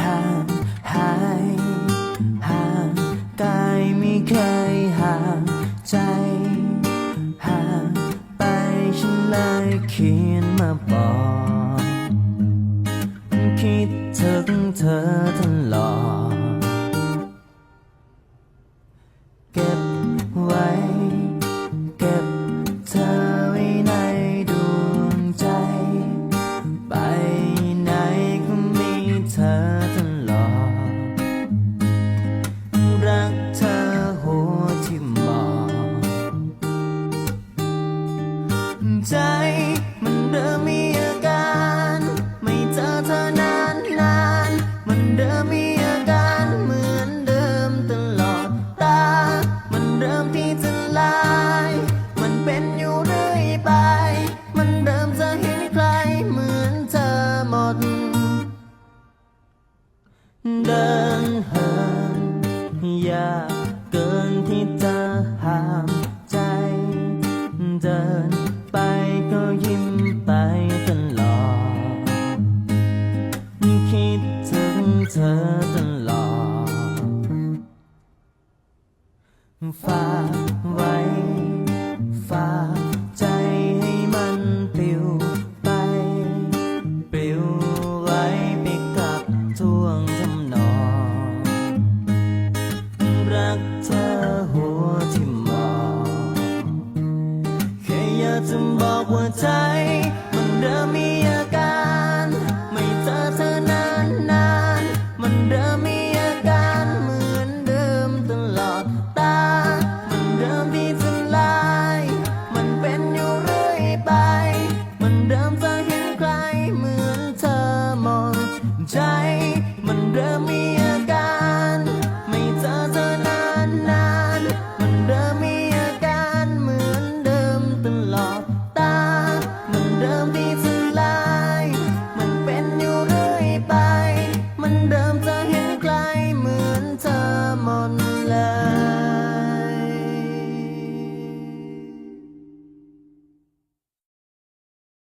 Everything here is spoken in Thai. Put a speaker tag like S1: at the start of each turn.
S1: ห่างหายห่างกายไม่เคยห่างใจห่างไปฉันเลยเขียนมาบอกคิดถึงเธอทั้ง ใจ มันเริ่มมีอาการ ไม่เจอเธอนานนานมันเริ่มมีอาการเหมือนเดิมตลอดตา มันเริ่มที่จะลาย มันเป็นอยู่เรื่อยไป มันเริ่มจะเห็นใครเหมือนเธอหมด เดินห่างยากเกินที่จะห้ามใจเดิน ธอตลอดฝากไว้ฝากใจให้มันปลิวไปปลิวไหลไปกับท่วงทำนองรักเธอหัวที่มอกแค่อยากจะบอกว่าใจ ดิม